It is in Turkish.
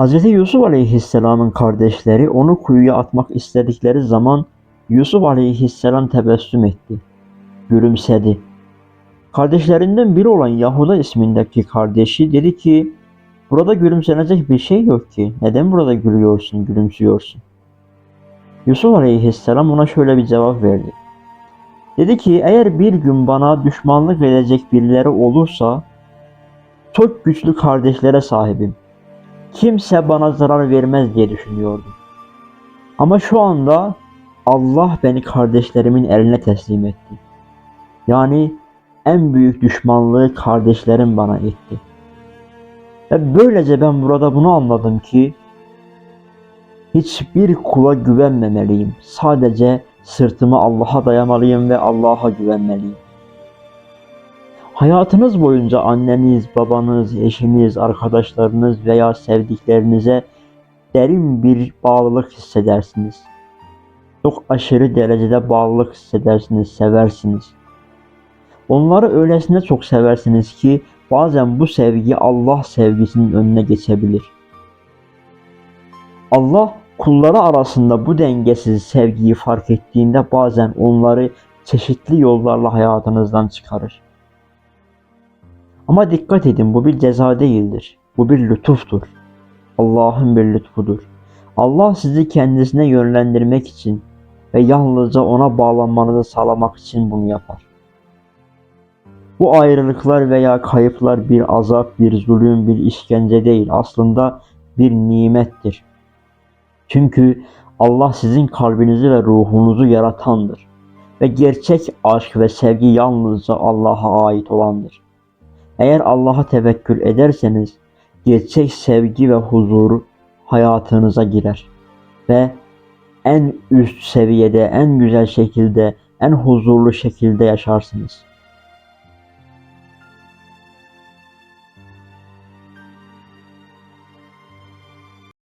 Hz. Yusuf Aleyhisselam'ın kardeşleri onu kuyuya atmak istedikleri zaman Yusuf Aleyhisselam tebessüm etti. Gülümsedi. Kardeşlerinden biri olan Yahuda ismindeki kardeşi dedi ki Burada gülümsenecek bir şey yok ki. Neden burada gülüyorsun, gülümsüyorsun? Yusuf Aleyhisselam ona şöyle bir cevap verdi. Dedi ki eğer bir gün bana düşmanlık edecek birileri olursa çok güçlü kardeşlere sahibim. Kimse bana zarar vermez diye düşünüyordum. Ama şu anda Allah beni kardeşlerimin eline teslim etti. Yani en büyük düşmanlığı kardeşlerim bana etti. Ve böylece ben burada bunu anladım ki hiçbir kula güvenmemeliyim. Sadece sırtımı Allah'a dayamalıyım ve Allah'a güvenmeliyim. Hayatınız boyunca anneniz, babanız, eşiniz, arkadaşlarınız veya sevdiklerinize derin bir bağlılık hissedersiniz. Çok aşırı derecede bağlılık hissedersiniz, seversiniz. Onları öylesine çok seversiniz ki bazen bu sevgi Allah sevgisinin önüne geçebilir. Allah kulları arasında bu dengesiz sevgiyi fark ettiğinde bazen onları çeşitli yollarla hayatınızdan çıkarır. Ama dikkat edin bu bir ceza değildir. Bu bir lütuftur. Allah'ın bir lütfudur. Allah sizi kendisine yönlendirmek için ve yalnızca ona bağlanmanızı sağlamak için bunu yapar. Bu ayrılıklar veya kayıplar bir azap, bir zulüm, bir işkence değil. Aslında bir nimettir. Çünkü Allah sizin kalbinizi ve ruhunuzu yaratandır. Ve gerçek aşk ve sevgi yalnızca Allah'a ait olandır. Eğer Allah'a tevekkül ederseniz gerçek sevgi ve huzur hayatınıza girer. Ve en üst seviyede, en güzel şekilde, en huzurlu şekilde yaşarsınız.